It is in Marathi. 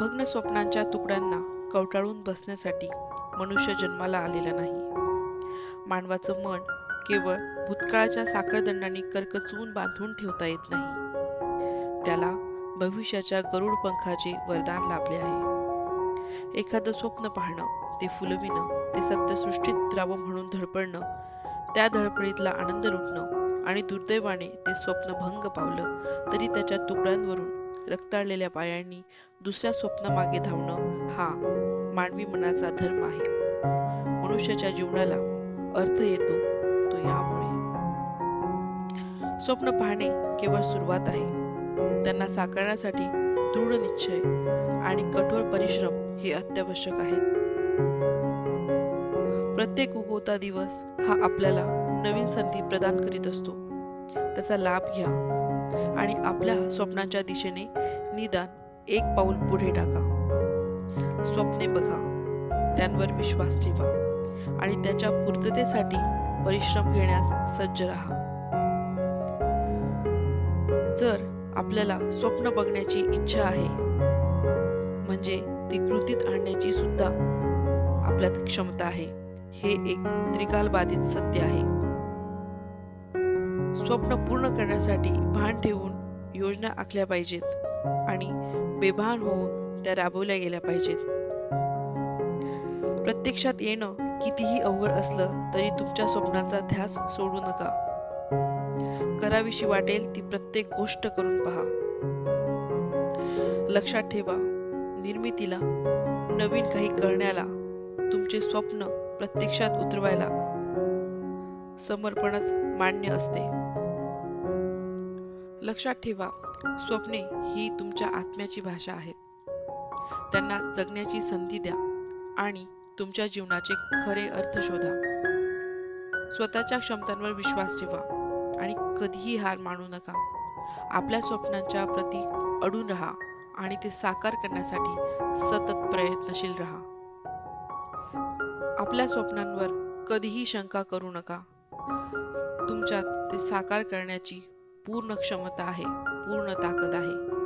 भग्न स्वप्नांच्या तुकड्यांना कवटाळून बसण्यासाठी मनुष्य जन्माला आलेला नाही. मानवाचं मन केवळ भूतकाळाच्या साखळदंडांनी करकचवून बांधून ठेवता येत नाही. त्याला भविष्याच्या गरुड पंखाचे वरदान लाभले आहे. एखादं स्वप्न पाहणं ते फुलविणं ते सत्यसृष्टीत द्रावं म्हणून धडपडणं त्या धडपडीतला आनंद लुटणं आणि दुर्दैवाने ते स्वप्न भंग पावलं तरी त्याच्या तुकड्यांवरून रक्ताळलेल्या पायांनी दुसऱ्या स्वप्नामागे धावणं हा मानवी मनाचा धर्म आहे. मनुष्याच्या जीवनाला अर्थ येतो तो यामुळे. स्वप्न पाहणे केवळ सुरुवात आहे. त्यांना साकारण्यासाठी दृढ निश्चय आणि कठोर परिश्रम हे अत्यावश्यक आहेत. प्रत्येक उगवता दिवस हा आपल्याला नवीन संधी प्रदान करीत असतो. त्याचा लाभ घ्या. आणि आपल्या स्वप्नांच्या दिशेने निदान एक पाऊल पुढे टाका. स्वप्ने बघा त्यांवर विश्वास ठेवा आणि त्याच्या पूर्ततेसाठी परिश्रम घेण्यास सज्ज राहा. जर आपल्याला स्वप्न बघण्याची इच्छा आहे म्हणजे ती कृतीत आणण्याची सुद्धा आपल्यात क्षमता आहे हे एक त्रिकालबाधित सत्य आहे. स्वप्न पूर्ण करण्यासाठी भान ठेवून योजना आखल्या पाहिजेत आणि बेभान होऊन त्या राबवल्या गेल्या पाहिजेत. प्रत्यक्षात येणं कितीही अवघड असलं तरी तुमच्या स्वप्नांचा ध्यास सोडू नका. करावीशी वाटेल ती प्रत्येक गोष्ट करून पहा. लक्षात ठेवा निर्मितीला नवीन काही करण्याला तुमचे स्वप्न प्रत्यक्षात उतरवायला समर्पणच मान्य असते. लक्षात ठेवा स्वप्ने ही तुमच्या आत्म्याची भाषा आहेत. त्यांना जगण्याची संधी द्या आणि तुमच्या जीवनाचे खरे अर्थ शोधा. स्वतःच्या क्षमतांवर विश्वास ठेवा आणि कधीही हार मानू नका. आपल्या स्वप्नांच्या प्रती अडून राहा आणि ते साकार करण्यासाठी सतत प्रयत्नशील राहा. आपल्या स्वप्नांवर कधीही शंका करू नका. तुमच्यात ते साकार करण्याची पूर्ण क्षमता आहे पूर्ण ताकद आहे.